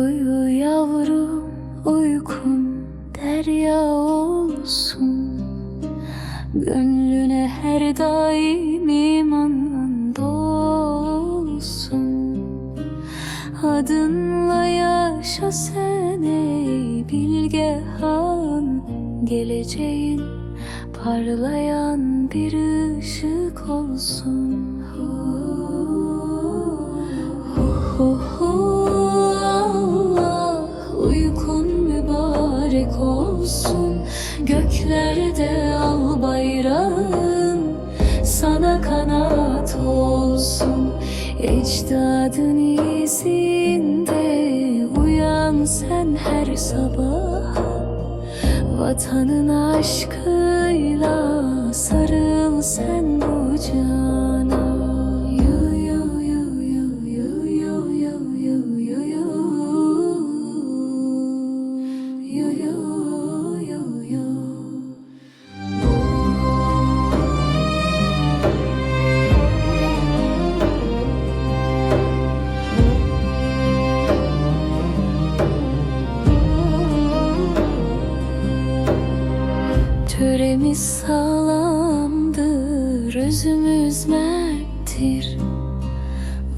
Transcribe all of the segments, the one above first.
Uyu yavrum uykun derya olsun. Gönlüne her daim imanla dolsun. Adınla yaşa sen ey bilge han. Geleceğin parlayan bir ışık olsun. Oh, oh. Olsun. Göklerde al bayrağın sana kanat olsun. Ecdadın izinde uyan sen her sabah Vatanın aşkıyla sarıl sen bu cana Töremiz sağlamdır, özümüz merttir.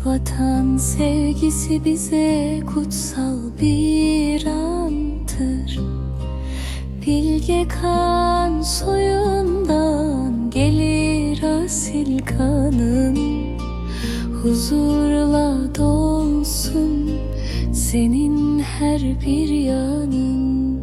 Vatan sevgisi bize kutsal bir andır. Bilge kan soyundan gelir asil kanın. Huzurla dolsun senin her bir yanın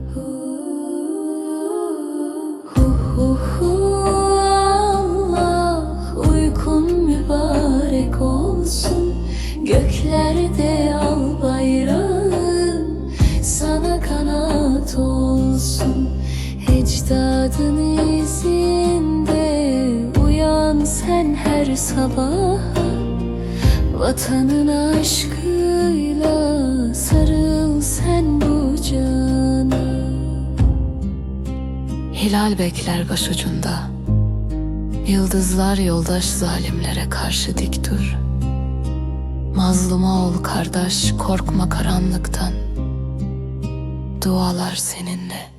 Göklerde al bayrağın sana kanat olsun. Ecdadın izinde uyan sen her sabah Vatanın aşkıyla sarıl sen bu cana Hilal bekler başucunda. Yıldızlar yoldaş zalimlere karşı dik dur. Mazluma ol kardeş, korkma karanlıktan. Dualar seninle.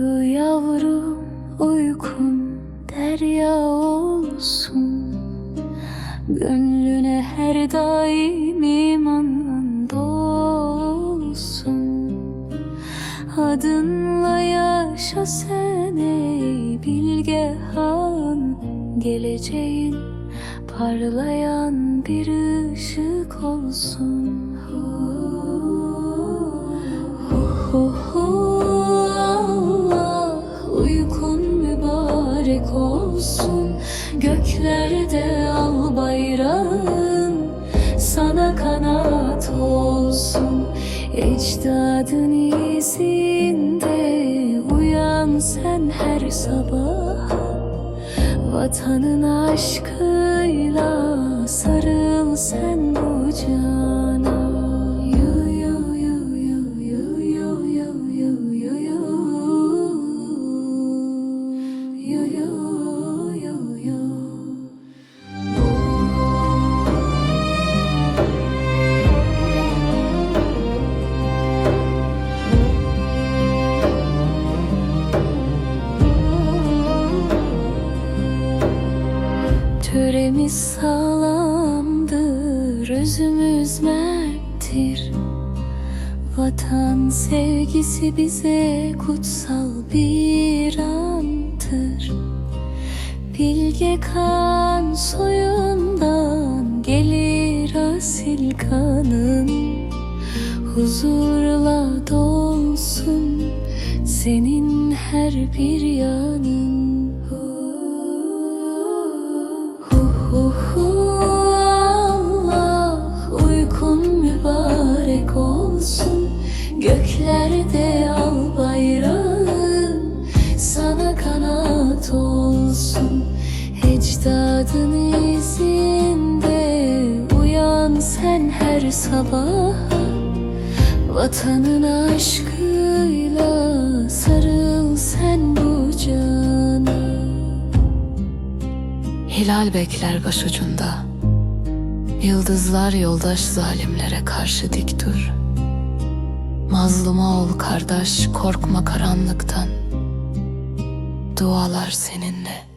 Yavrum uykun derya olsun. Gönlüne her daim iman dolsun. Adınla yaşa sen ey bilge han Geleceğin parlayan bir ışık olsun olsun. Göklerde al bayrağın sana kanat olsun. Ecdadın izinde uyan sen her sabah Vatanın aşkıyla sarıl sen bu Töremiz sağlamdır, özümüz merttir. Vatan sevgisi bize kutsal bir andır. Bilge kan soyundan gelir asil kanın. Huzurla dolsun senin her bir yanın Hu Allah uykun mübarek olsun. Göklerde al bayrağın sana kanat olsun. Ecdadın izinde uyan sen her sabah Vatanın aşkıyla Hilal bekler başucunda Yıldızlar yoldaş zalimlere karşı dik dur. Mazluma ol kardeş korkma karanlıktan. Dualar seninle